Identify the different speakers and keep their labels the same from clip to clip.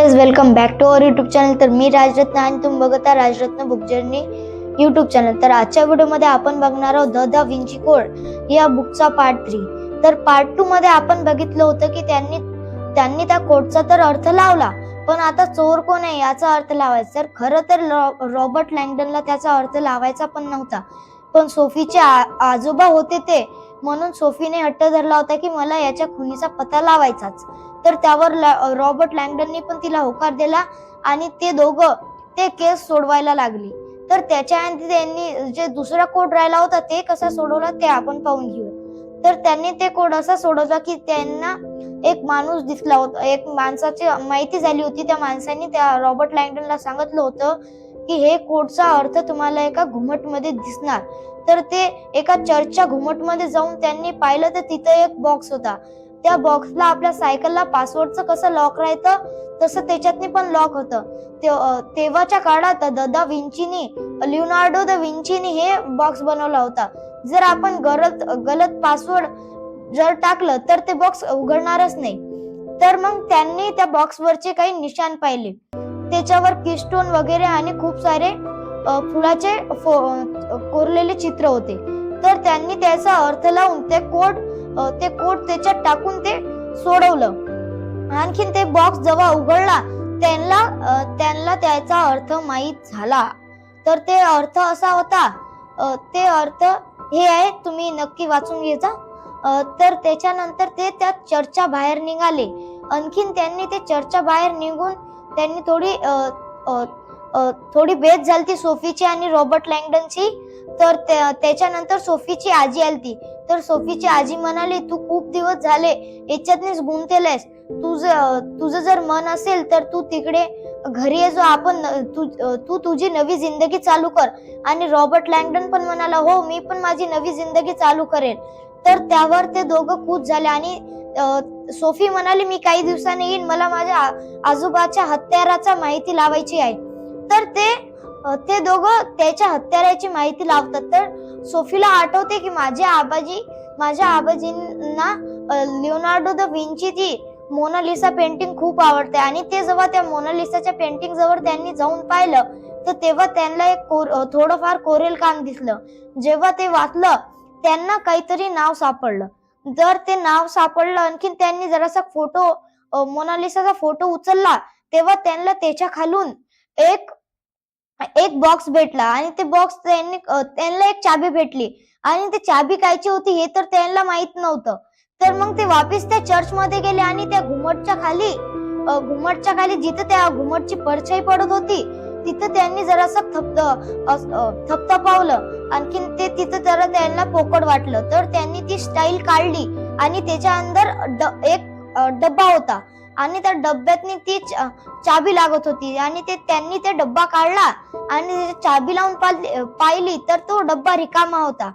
Speaker 1: Welcome back to our YouTube channel तर मी राजरत्न आणि तुम्ही बघत आहात Rajratna book journey YouTube channel तर आजच्या व्हिडिओमध्ये आपण बघणार आहोत द द विंची कोड या बुकचा पार्ट थ्री तर पार्ट टू मध्ये आपण बघितलं होतं की त्यांनी त्यांनी त्या कोडचा तर अर्थ लावला पण आता चोर कोण आहे याचा अर्थ लावायचा. तर खरं तर रॉबर्ट लँगडनला त्याचा अर्थ लावायचा पण नव्हता. पण सोफीचे आ- आजोबा होते ते. म्हणून सोफीने हट्ट धरला होता की मला याच्या खुनीचा पत्ता लावायचाच. तर त्यावर ला- रॉबर्ट लँगडनने पण तिला होकार दिला आणि ते दोघं ते केस सोडवायला लागली. तर त्याच्या आधी त्यांनी जे दुसरा कोड राहिला होता ते कसा सोडवला ते आपण पाहून घेऊ. तर त्यांनी ते कोड असा सोडवला की त्यांना एक माणूस दिसला होता. एक माणसाची माहिती झाली होती. त्या माणसाने त्या रॉबर्ट लँगडनला सांगितलं होतं की हे कोडचा अर्थ तुम्हाला एका घुमटमध्ये दिसणार. तर ते एका चर्चच्या घुमटमध्ये जाऊन त्यांनी पाहिलं तर तिथं एक बॉक्स होता. त्या बॉक्सला आपल्या सायकलला पासवर्डचं कसं लॉक राहतं तसं त्याच्यातनी पण लॉक होतं. तेव्हाच्या काळात ददा विंचीनी लिओनार्डो द विंचीनी हे बॉक्स बनवला होता. जर आपण गलत गलत पासवर्ड जर टाकलं तर ते बॉक्स उघडणारच नाही. तर मग त्यांनी त्या बॉक्सवरचे काही निशाण पाहिले. त्याच्यावर किस्टोन वगैरे आणि खूप सारे फुलाचे फो- कोरलेले चित्र होते. तर त्यांनी त्याचा अर्थ लावून ते कोट ते कोट त्याच्यात टाकून ते सोडवलं. आणखीन ते बॉक्स जेव्हा उघडला त्यांना त्यांना त्याचा अर्थ माहीत झाला. तर ते अर्थ असा होता ते अर्थ हे आहे तुम्ही नक्की वाचून घ्यायचा तर त्याच्यानंतर ते त्या चर्चच्या बाहेर निघाले. आणखीन त्यांनी ते चर्चच्या बाहेर निघून त्यांनी थोडी थोडी अ, झाली थोडी झालती सोफीची आणि रॉबर्ट लँगडनची. तर त्या- त्याच्यानंतर सोफीची आजी आलती. तर सोफीची आजी म्हणाली तू खूप दिवस झाले याच्यातनेच गुंतलेस तुझं तुझं जर मन असेल तर तू तिकडे घरी ये जो आपण तू तू तुझी नवी जिंदगी चालू कर. आणि रॉबर्ट लँगडन पण म्हणाला हो मी पण माझी नवी जिंदगी चालू करेन. तर त्यावर ते दोघं खूप झाले आणि सोफी म्हणाली मी काही दिवसांनी येईन. मला माझ्या आजोबाच्या हत्याराचा माहिती लावायची आहे. तर ते ते दोघं त्याच्या हत्याराची माहिती लावतात. तर सोफीला आठवते की माझे आबाजी माझ्या आबाजींना लिओनार्डो द विंचीची मोनालिसा पेंटिंग खूप आवडते. आणि ते जेव्हा त्या मोनालिसाच्या पेंटिंग जवळ त्यांनी जाऊन पाहिलं तर तेव्हा त्यांना एक कोर थोडंफार कोरेल काम दिसलं. जेव्हा ते वाचलं त्यांना काहीतरी नाव सापडलं. जर ते नाव सापडलं आणखीन त्यांनी जरासा फोटो मोनालिसाचा फोटो उचलला तेव्हा त्यांना त्याच्या खालून एक एक बॉक्स भेटला आणि ते बॉक्स त्यांनी त्यांना एक चाबी भेटली. आणि ते चाबी कायची होती हे तर त्यांना माहीत नव्हतं. तर मग ते वापिस त्या चर्च मध्ये गेले आणि त्या घुमटच्या खाली घुमटच्या खाली जिथं त्या घुमटची परछाई पडत होती तिथं त्यांनी जरासं थपत थपथपावलं. आणखीन ते तिथं जरा त्यांना पोकड वाटलं. तर त्यांनी ती स्टाईल काढली आणि त्याच्या अंदर ड- एक डब्बा होता. आणि त्या डब्यातनी ती चाबी लागत होती. आणि ते त्यांनी ते डब्बा काढला आणि चाबी लावून पाहिली तर तो डब्बा रिकामा होता.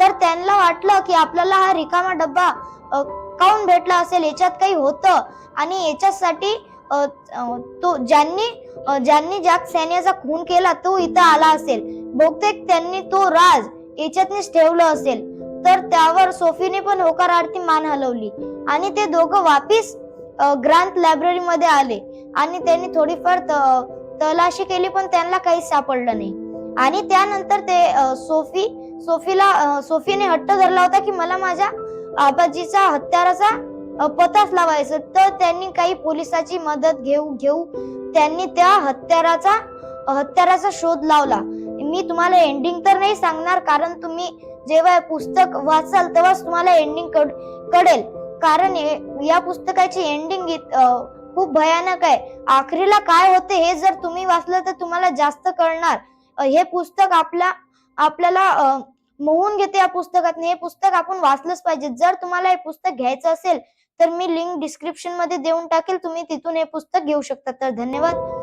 Speaker 1: तर त्यांना वाटलं की आपल्याला हा रिकामा डब्बा काऊन भेटला असेल? याच्यात काही होतं. आणि याच्यासाठी तो ज्यांनी ज्यांनी ज्या सैन्याचा खून केला तो इथं आला असेल. बहुतेक त्यांनी तो राज याच्यातनीच ठेवलं असेल. तर त्यावर सोफीने पण होकार आरती मान हलवली. आणि ते दोघं वापिस ग्रांथ लायब्ररी मध्ये आले. आणि त्यांनी थोडीफार त- तलाशी केली पण त्यांना काहीच सापडलं नाही. आणि त्यानंतर ते सोफी सोफीला सोफीने हट्ट धरला होता की मला माझ्या आबाजीचा हत्याराचा अ, पताच तर त्यांनी काही पोलिसाची मदत घेऊ घेऊ. त्यांनी त्या हत्याराचा हत्याराचा शोध लावला. मी तुम्हाला एंडिंग तर नाही सांगणार कारण तुम्ही जेव्हा पुस्तक वाचाल तेव्हाच तुम्हाला एंडिंग कळेल. कारण या पुस्तकाची एंडिंग खूप भयानक आहे. आखरीला काय होते हे जर तुम्ही वाचलं तर तुम्हाला जास्त कळणार. हे पुस्तक आपल्या आपल्याला मोहून घेते या पुस्तकात हे पुस्तक आपण वाचलंच पाहिजे. जर तुम्हाला हे पुस्तक घ्यायचं असेल तर मी लिंक डिस्क्रिप्शनमध्ये देऊन टाकेल. तुम्ही तिथून हे पुस्तक घेऊ शकता. तर धन्यवाद.